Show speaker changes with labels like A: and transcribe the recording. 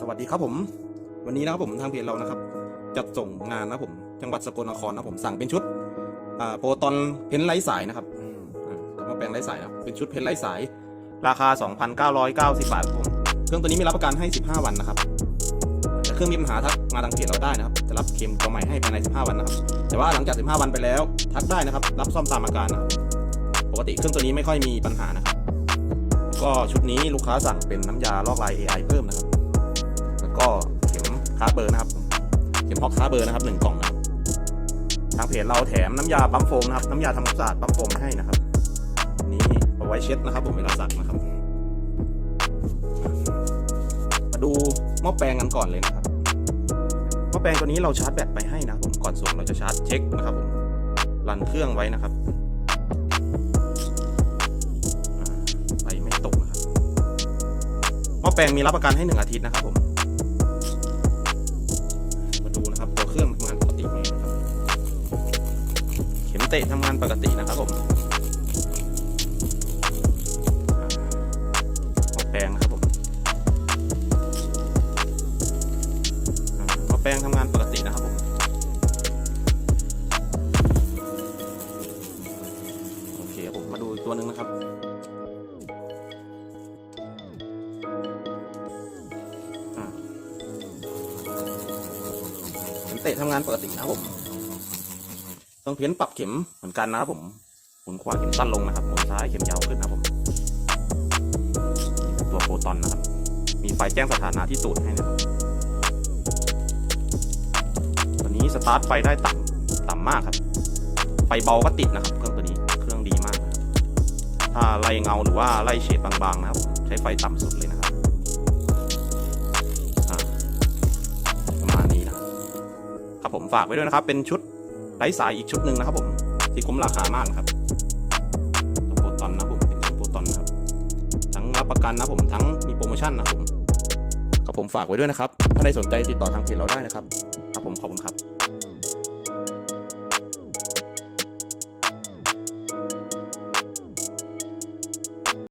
A: สวัสดีครับผม วันนี้นะครับผมทางเพจเรานะครับ จัดส่งงานนะผม จังหวัดสกลนครนะผมสั่งเป็นชุดอ่าโปรตอนเพนท์ไร้สายนะครับอืมาแปลงไร้สายนะครับเป็นชุดเพนท์ไร้สาย ราคา 2,990 บาทครับผมเครื่องตัวนี้มีรับประกันให้ 15 วันนะครับแต่เครื่องมีปัญหาทักมาทางเพจเราได้นะครับจะรับเคลมตัวใหม่ให้ภายใน 15 วันนะครับแต่ว่าหลังจาก 15 วันไปแล้วทักได้นะครับรับซ่อมตามอาการนะครับปกติเครื่องตัวนี้ไม่ค่อยมีปัญหานะครับก็ชุดนี้ลูกค้าสั่งเป็นน้ำยาลอกลาย AI เพิ่มนะครับ ก็เข็มค้าเบอร์นะครับ เข็มพอกค้าเบอร์นะครับหนึ่งกล่องนะครับทางเพจเราแถมน้ำยาปั๊มโฟมนะครับ น้ำยาทำความสะอาดปั๊มโฟมให้นะครับ นี้เอาไว้เช็ดนะครับ ผมเวลาสักนะครับ มาดูหม้อแปลงกันก่อนเลยนะครับหม้อแปลงตัวนี้เราชาร์จแบตไปให้นะครับผมก่อนส่งเราจะชาร์จเช็คนะครับผมรันเครื่องไว้นะครับไฟไม่ตกนะครับหม้อแปลงมีรับประกันให้หนึ่งอาทิตย์นะครับผม เตะทำงานปกตินะครับผมอ่าหอแปลงนะครับผมอ่าหอแปลงทำงานปกตินะครับผมโอเคผมมาดูตัวหนึ่งนะครับอ่าเข็มเตะทำงานปกตินะครับผม ต้องเพี้ยนปรับเข็มเหมือนกันนะครับผมหมุนขวาเข็มสั้นลงนะครับหมุนซ้ายเข็มยาวขึ้นนะครับผมตัวโฟตอนนะครับ มีไฟแจ้งสถานะที่ตูดให้นะครับตัวนี้สตาร์ทไฟได้ต่ำต่ำมากครับ ไฟเบาก็ติดนะครับ เครื่องตัวนี้เครื่องดีมากถ้าไล่เงาหรือว่าไล่เฉดบางๆนะครับผมใช้ไฟต่ำสุดเลยนะครับประมาณนี้นะครับครับผมฝากไว้ด้วยนะครับ เป็นชุด ไร้สายอีกชุดหนึ่งนะครับผมที่คุ้มราคามากครับตัวโปรตอนนะผมเป็นตัวโปรตอนครับทั้งรับประกันนะผมทั้งมีโปรโมชั่นนะผมครับผมฝากไว้ด้วยนะครับ ถ้าใครสนใจติดต่อทางเพจเราได้นะครับ ครับผมขอบคุณครับ